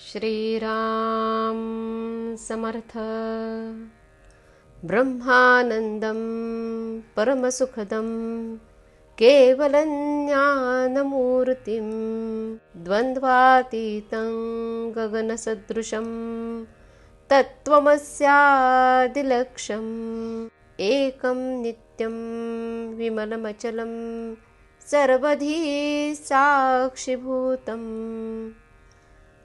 श्रीराम समर्थ। ब्रह्मानन्दं परमसुखदं केवलं ज्ञानमूर्तिं द्वन्द्वातीतं गगनसदृशं तत्त्वमस्यादिलक्ष्यम् एकं नित्यं विमलमचलं सर्वधी साक्षिभूतम्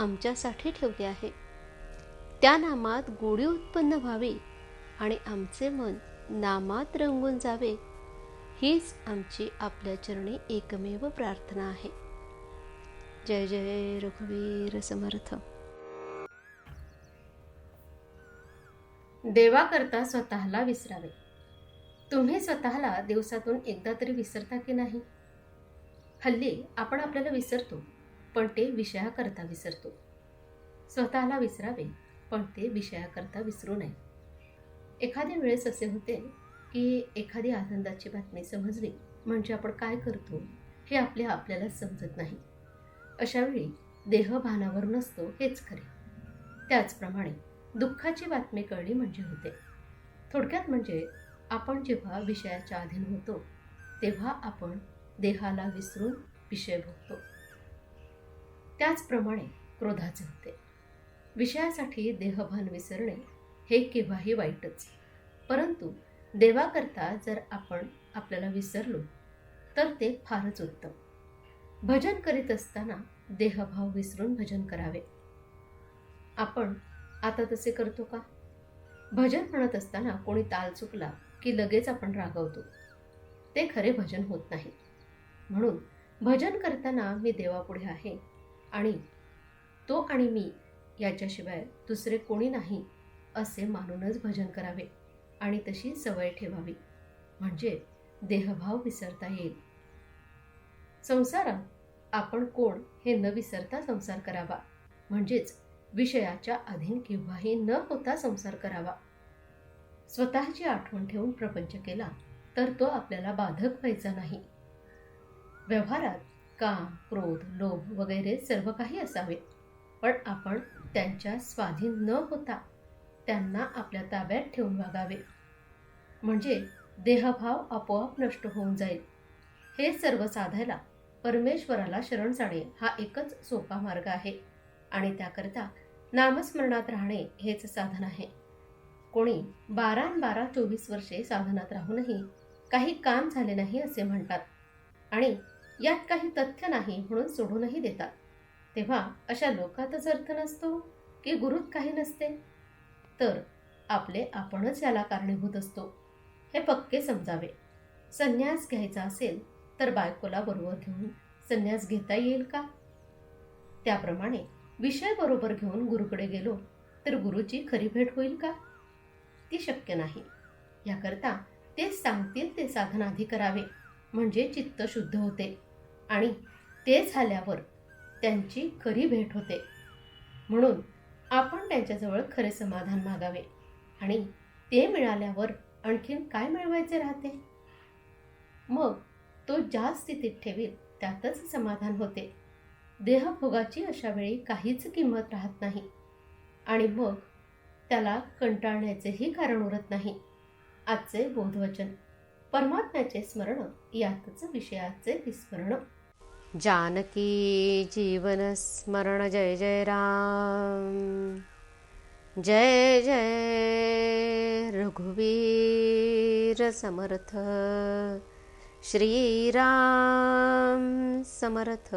आमच्यासाठी ठेवले आहे. त्या नामात गोडी उत्पन्न व्हावी आणि आमचे मन नामात रंगून जावे हीच आमची आपल्या चरणी एकमेव प्रार्थना आहे. जय जय रघुवीर समर्थ. देवाकरता स्वतःला विसरावे. तुम्ही स्वतःला दिवसातून एकदा तरी विसरता की नाही? हल्ली आपण आपल्याला विसरतो. पण ते विषयाकरता विसरतो. स्वतःला विसरावे पण ते विषयाकरता विसरू नये. एखाद्या वेळेस असे होते की एखादी आनंदाची बातमी समजली म्हणजे आपण काय करतो हे आपल्या आपल्याला समजत नाही. अशावेळी देहभानावर नसतो हेच खरे. त्याचप्रमाणे दुःखाची बातमी कळली म्हणजे होते. थोडक्यात म्हणजे आपण जेव्हा विषयाच्या अधीन होतो तेव्हा आपण देहाला विसरून विषय भोगतो. त्याचप्रमाणे क्रोधाचे होते. विषयासाठी देहभान विसरणे हे केव्हाही वाईटच. परंतु देवाकरता जर आपण आपल्याला विसरलो तर ते फारच उत्तम. भजन करीत असताना देहभाव विसरून भजन करावे. आपण आता तसे करतो का? भजन म्हणत असताना कोणी ताल चुकला की लगेच आपण रागवतो. ते खरे भजन होत नाही. म्हणून भजन करताना मी देवापुढे आहे. आणि तो आणि मी याच्याशिवाय दुसरे कोणी नाही असे मानूनच भजन करावे आणि तशी सवय ठेवावी. म्हणजे देहभाव विसरता येईल. संसारात आपण कोण हे न विसरता संसार करावा. म्हणजेच विषयाच्या अधीन केव्हाही न होता संसार करावा. स्वतःची आठवण ठेवून प्रपंच केला तर तो आपल्याला बाधक व्हायचा नाही. व्यवहारात काम क्रोध लोभ वगैरे सर्व काही असावे. पण आपण त्यांच्या स्वाधीन न होता त्यांना आपल्या ताब्यात ठेवून वागावे. म्हणजे देहभाव आपोआप नष्ट होऊन जाईल. हे सर्व साधायला परमेश्वराला शरण जाणे हा एकच सोपा मार्ग आहे आणि त्याकरता नामस्मरणात राहणे हेच साधन आहे. कोणी बारा बारा चोवीस वर्षे साधनात राहूनही काही काम झाले नाही असे म्हणतात. आणि यात काही तथ्य नाही म्हणून सोडूनही देतात. तेव्हा अशा लोकातच अर्थ नसतो की गुरुत काही नसते. तर आपले आपणच याला कारणीभूत असतो. हे पक्के समजावे. संन्यास घ्यायचा असेल तर बायकोला बरोबर घेऊन संन्यास घेता येईल का? त्याप्रमाणे विषय बरोबर घेऊन गुरुकडे गेलो तर गुरुची खरी भेट होईल का? ती शक्य नाही. याकरता ते सांगतील ते साधन आधी करावे. म्हणजे चित्त शुद्ध होते. आणि ते झाल्यावर त्यांची खरी भेट होते. म्हणून आपण त्यांच्याजवळ खरे समाधान मागावे आणि ते मिळाल्यावर आणखीन काय मिळवायचे राहते? मग तो ज्या स्थितीत ठेवेल त्यातच समाधान होते. देहभोगाची अशा वेळी काहीच किंमत राहत नाही आणि मग त्याला कंटाळण्याचेही कारण उरत नाही. आजचे बोधवचन परमात्म्याचे स्मरण यातच विषयाचे विस्मरण. जानकी जीवनस्मरण जय जय राम। जय जय रघुवीर समर्थ। श्रीराम समर्थ